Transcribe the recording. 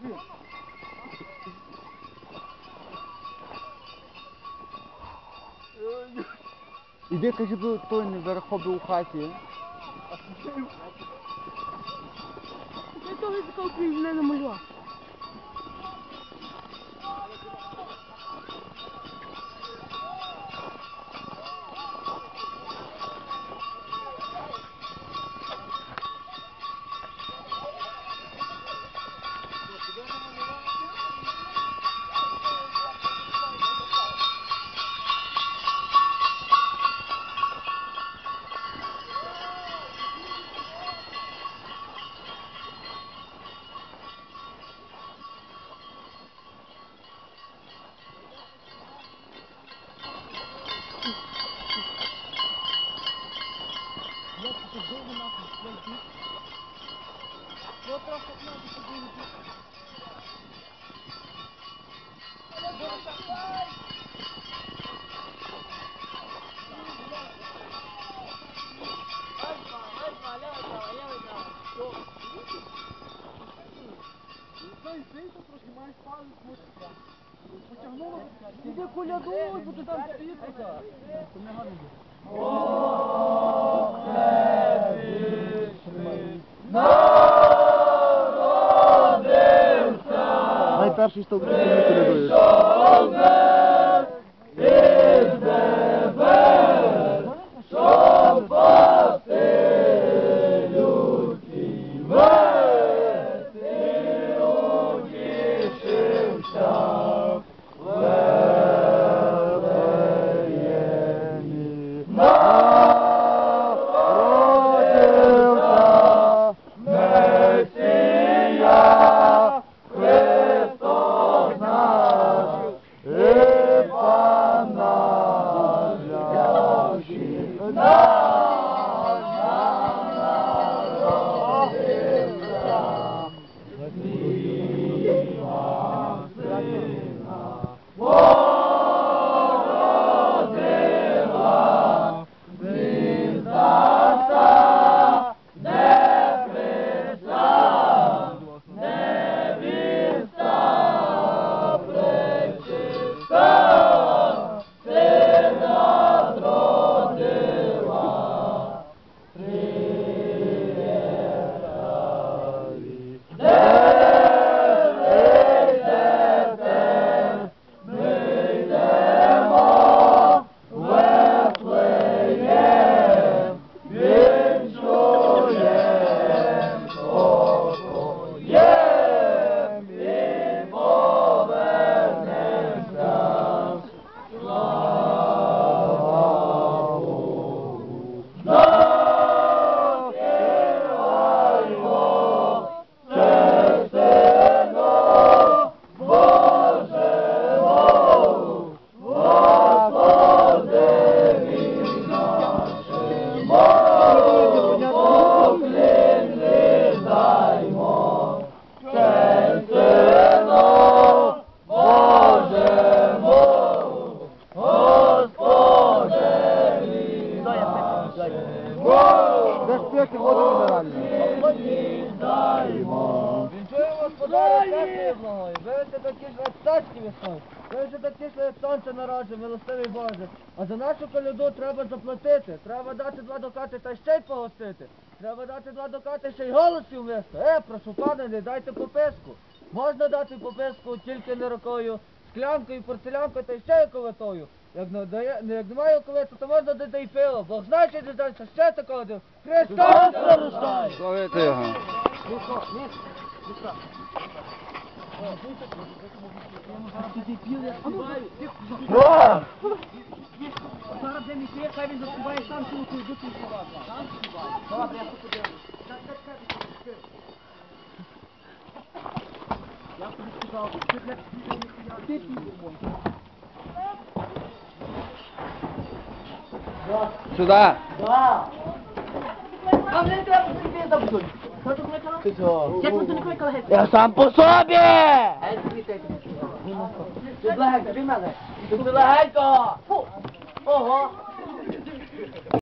Иди Іди, кажи, бо той не зарахобив у хаті. Я е? того закалку не намалював. Іди колядуй, бо ти там starsi. Заспівайте воду мінеральну. Віддаймо. Вінчуємо господаря такі ж як царські весною, вивести такі ж як сонце народжує, милостивий Боже. А за нашу коляду треба заплатити, треба дати два докати та ще й погостити. Треба дати два докати ще й голосів вмісто. Е, прошу пане, не дайте пописку. Можна дати пописку тільки не рукою, склянкою, порцелянкою та ще й яковитою. Як, не дає, не- як немає оковиту, то можна дати й пиво. Бог знає, що дізнайся ще такого. див. Христос рождає! Славити його. Зараз де місія, хай він заспіває сам цілу колядку і співає. Сам співає. Добре, я так. Я тобі сказав, ти для ти що? Як ви тут не кликали геть? Я сам по собі! Геть, звідти. Тут легенько, він мене. Тут легенько. Фу. Ого.